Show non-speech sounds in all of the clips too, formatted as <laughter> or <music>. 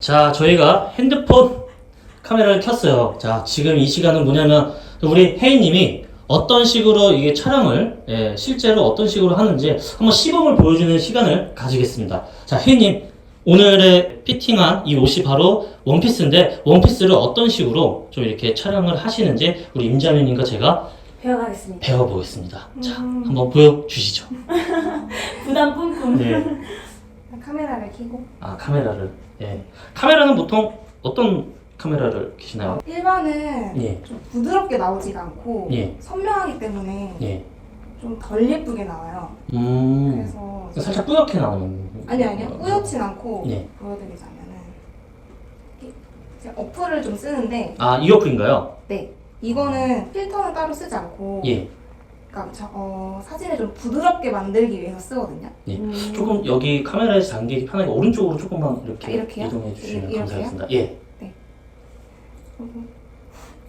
자, 저희가 핸드폰 카메라를 켰어요. 자, 지금 이 시간은 뭐냐면 우리 혜인님이 어떤 식으로 이게 촬영을 예, 실제로 어떤 식으로 하는지 한번 시범을 보여주는 시간을 가지겠습니다. 자, 혜인님 오늘의 피팅한 이 옷이 바로 원피스인데 원피스를 어떤 식으로 좀 이렇게 촬영을 하시는지 우리 임자매님과 제가 배워가겠습니다. 배워보겠습니다. 자, 음. 한번 보여주시죠. <laughs> 부담 뿜뿜. 네. 카메라를 켜고 아, 카메라를. 예. 카메라는 보통 어떤 카메라를 켜시나요? 1번은 예. 좀 부드럽게 나오지가 않고 예. 선명하기 때문에 예. 좀 덜 예쁘게 나와요. 음. 그래서 살짝 뿌옇게 나오는. 아니 아니요 뿌옇진 않고 예. 보여드리자면은 이- 제가 어플을 좀 쓰는데 아, 이어프인가요? 네 이거는 필터는 따로 쓰지 않고 예. 그러니까 저, 어, 사진을 좀 부드럽게 만들기 위해서 쓰거든요. 예. 음. 조금 여기 카메라에서 당기기 편하게 오른쪽으로 조금만 이렇게 아, 이렇게요? 이동해 주시면 이- 이렇게요? 감사하겠습니다. 예.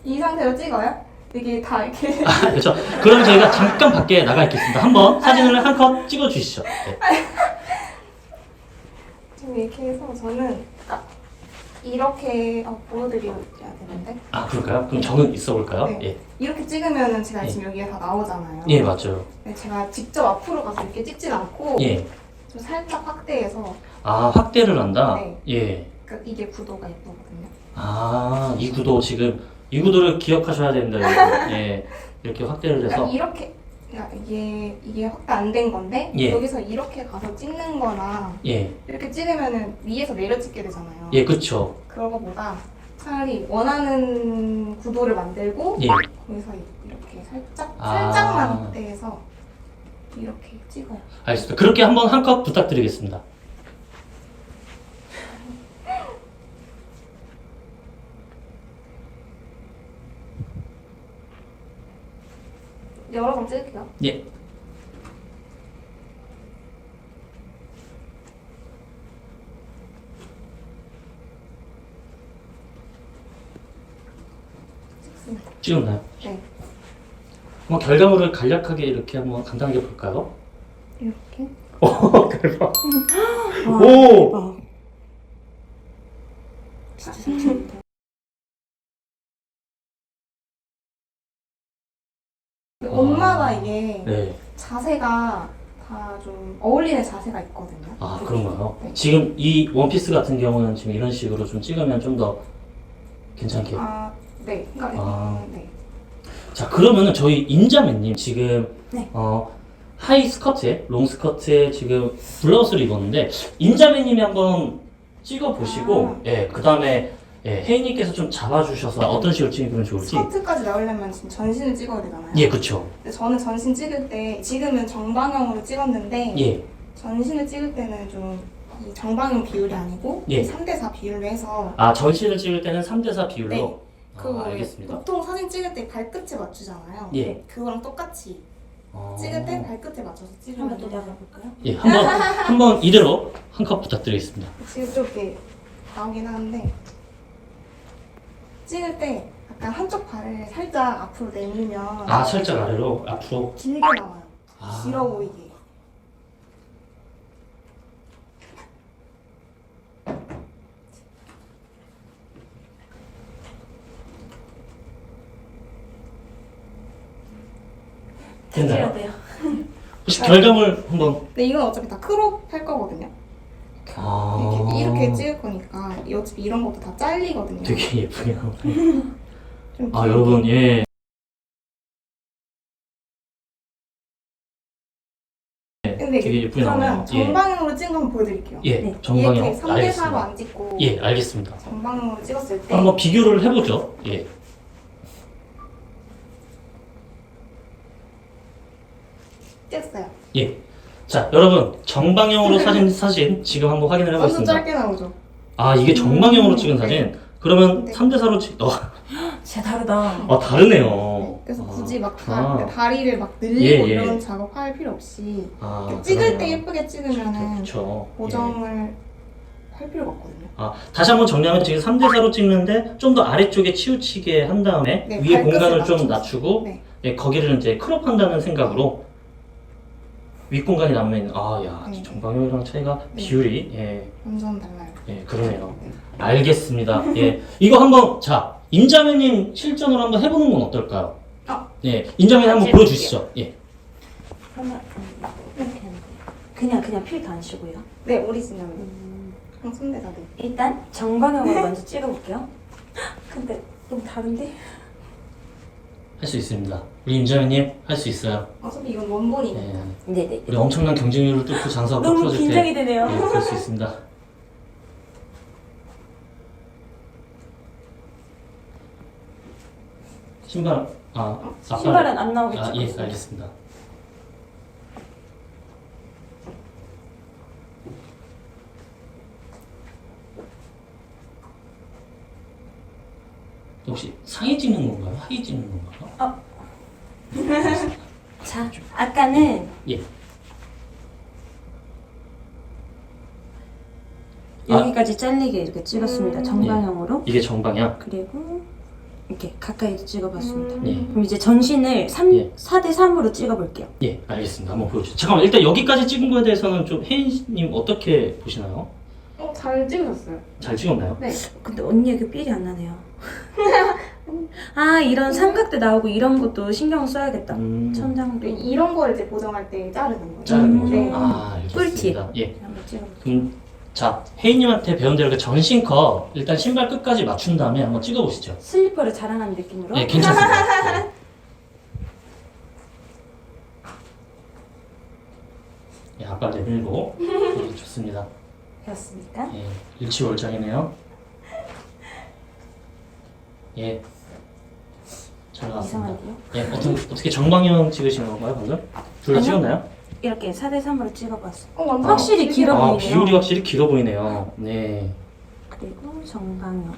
이 상태로 찍어요. 이게 다 이렇게 아, 그렇죠. 그럼 저희가 잠깐 밖에 나가 있겠습니다. 한번 사진을 한 컷 찍어 주시죠. 예. <laughs> 좀 이렇게 해서 저는 딱 이렇게 어, 보여드려야 되는데 아, 그럴까요? 그럼 저는 있어 볼까요? 네. 예. 이렇게 찍으면은 제가 예. 지금 여기에 다 나오잖아요. 예, 맞아요. 네, 제가 직접 앞으로 가서 이렇게 찍진 않고 예. 좀 살짝 확대해서 아, 확대를 한다? 네. 예. 그러니까 이게 구도가 예쁘거든요. 아, 이 구도 지금 이 구도를 기억하셔야. 여러분. 예. 이렇게 확대를 그러니까 해서 이렇게 그러니까 이게 이게 확대 안 된 건데 예. 여기서 이렇게 가서 찍는-거나 예. 이렇게 찍으면은 위에서 내려 찍게 되잖아요. 예, 그렇죠. 그런 거보다 차라리 원하는 구도를 만들고 예. 거기서 이렇게 살짝 아. 살짝만 확대해서 이렇게 찍어요. 알겠습니다. 그렇게 한번 한 컷 부탁드리겠습니다. 여러 번 찍을게요. 예. 찍습니다. 찍었나요? 네. 한번 결과물을 간략하게 이렇게 한번 간단하게 볼까요? 이렇게. 오, <laughs> 대박. 와, 오! 대박. 진짜 상상부터. 옷마다 이게 네. 자세가 다 좀 어울리는 자세가 있거든요. 아. 그런가요? 네. 지금 이 원피스 같은 경우는 지금 이런 식으로 좀 찍으면 좀 더 괜찮게. 아, 네. 그러니까 아. 음, 네. 자, 그러면은 저희 임자매님 지금 네. 어, 하이 스커트에, 롱 스커트에 지금 블라우스를 입었는데 임자매님이 한번 찍어 보시고 아. 예, 그다음에 예, 혜인님께서 좀 잡아주셔서 어떤 식으로 찍으면 좋을지. 스커트까지 나오려면 지금 전신을 찍어야 되잖아요. 예, 그쵸. 근데 저는 전신 찍을 때 지금은 정방향으로 찍었는데 예, 전신을 찍을 때는 좀이 정방향 비율이 아니고 예. 3대4 비율로 해서 아 전신을 찍을 때는 3대4 비율로. 네. 아, 그 알겠습니다. 보통 사진 찍을 때 발끝에 맞추잖아요. 예. 그거랑 똑같이 어. 찍을 때 발끝에 맞춰서 찍으면 한번 또 내려볼까요? 예, 한번 한번 이대로 한컷 부탁드리겠습니다. 지금 좀 이렇게 나오긴 하는데 찍을 때 약간 한쪽 발을 살짝 앞으로 내밀면 아 살짝 아래로 앞으로. 길게 나와요. 아. 길어 보이게. 됐나요? 돼요. 혹시 결과물 한번. 근데 이건 어차피 다 크롭 할 거거든요. 아. 이렇게, 이렇게 찍을 거니까 어차피 이런 것도 다 잘리거든요. 되게 예쁘게. <laughs> 좀아 길게. 여러분 예. 근데 되게 예쁘게 나오네요. 예. 정방향으로 찍은 거 한번 보여드릴게요. 예, 네. 정방향 이렇게 3대 4로 알겠습니다. 안 찍고 예, 알겠습니다. 정방향으로 찍었을 때 한번 비교를 해보죠. 예. 찍었어요. 예. 자, 여러분 정방향으로 <laughs> 사진 사진 지금 한번 확인을 완전 해보겠습니다. 짧게 나오죠. 아 이게 정방향으로 찍은 사진. 그러면 네. 3대 4로 찍. 어, <gasps> 진짜 다르다. 아 다르네요. 네, 그래서 아, 굳이 막 아. 다, 다리를 막 늘리고 예, 예. 이런 작업할 필요 없이 아, 찍을 때. 예쁘게 찍으면은 그렇죠. 보정을 할 필요가 없거든요. 아, 다시 한번 정리하면 지금 3대 4로 찍는데 좀 더 아래쪽에 치우치게 한 다음에 네, 위에 발끝을 공간을 좀 낮춰서. 낮추고 네. 예, 거기를 이제 크롭한다는 생각으로 윗공간이 남아있는 아야 네. 정방형이랑 차이가 네. 비율이 예, 완전 달라요. 예 그러네요 알겠습니다 예 이거 한번 자 임자매님 실전으로 한번 해보는 건 어떨까요? 아. 예 임자매님 한번 아, 보여주시죠 예 그러면 음, 이렇게 하는 거예요. 그냥 그냥 필터 안 쓰고요. 네, 오리지널. 음, 손대다 네. 일단 정방향으로 먼저 찍어볼게요. 근데 너무 다른데? 할 수 있습니다 우리 임자매님 할 수 있어요 어차피 이건 원본이니까. 예 네네. 우리 엄청난 경쟁률을 뚫고 장사하고 너무 프로젝트에 긴장이 되네요. 예, 그럴 수 있습니다 신발 아 아빠 신발은 안 나오겠죠? 아, 예, 알겠습니다. 혹시 상의 찍는 건가요? 하의 찍는 건가요? <laughs> 자, 아까는 예. 여기까지 잘리게 이렇게 찍었습니다. 음. 정방향으로. 이게 정방향. 그리고 이렇게 가까이 찍어봤습니다. 음. 예. 그럼 이제 전신을 3, 예. 4대 3으로 찍어볼게요. 예, 알겠습니다. 한번 보여주세요. 잠깐만, 일단 여기까지 찍은 거에 대해서는 좀 혜인님 어떻게 보시나요? 어, 잘 찍으셨어요. 잘 찍었나요? 네. 근데 언니 여기 삘이 안 나네요. <laughs> 아 이런 삼각대 나오고 이런 것도 신경 써야겠다. 음, 천장도 이런 걸 이제 보정할 때 자르는 거예요. 자르는 거죠? 네. 아, 알겠습니다. 예. 한번 찍어볼게요. 그럼 자 혜인님한테 배운 대로 그 전신 컷 일단 신발 끝까지 맞춘 다음에 한번 찍어보시죠. 슬리퍼를 자랑하는 느낌으로. 예, 괜찮습니다. 네. <laughs> 예, 아빠 내밀고 예, <laughs> 좋습니다. 배웠습니까? 예, 일치월장이네요. 예, 잘 나왔습니다. 이상한데요? 예, 어떤 어떻게 정방향 찍으시는 건가요 방금? 둘 다 아니요. 찍었나요? 이렇게 4대 3으로 찍어봤어. 어, 완전 확실히 길게 길어 아, 보이네요. 비율이 확실히 길어 보이네요. 네. 그리고 정방향.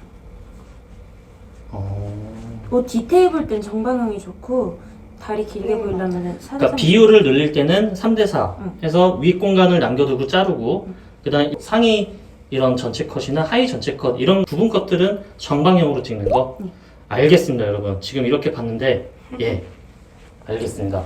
어... 뭐 디테일 볼 땐 정방향이 좋고 다리 길게 네, 보이려면 4대 3. 그러니까 비율을 늘릴 때는 3대 4 응. 해서 윗 공간을 남겨두고 자르고 응. 그다음에 상의 이런 전체 컷이나 하의 전체 컷 이런 부분 컷들은 정방향으로 찍는 거? 응. 알겠습니다 여러분. 지금 이렇게 봤는데 예. 알겠습니다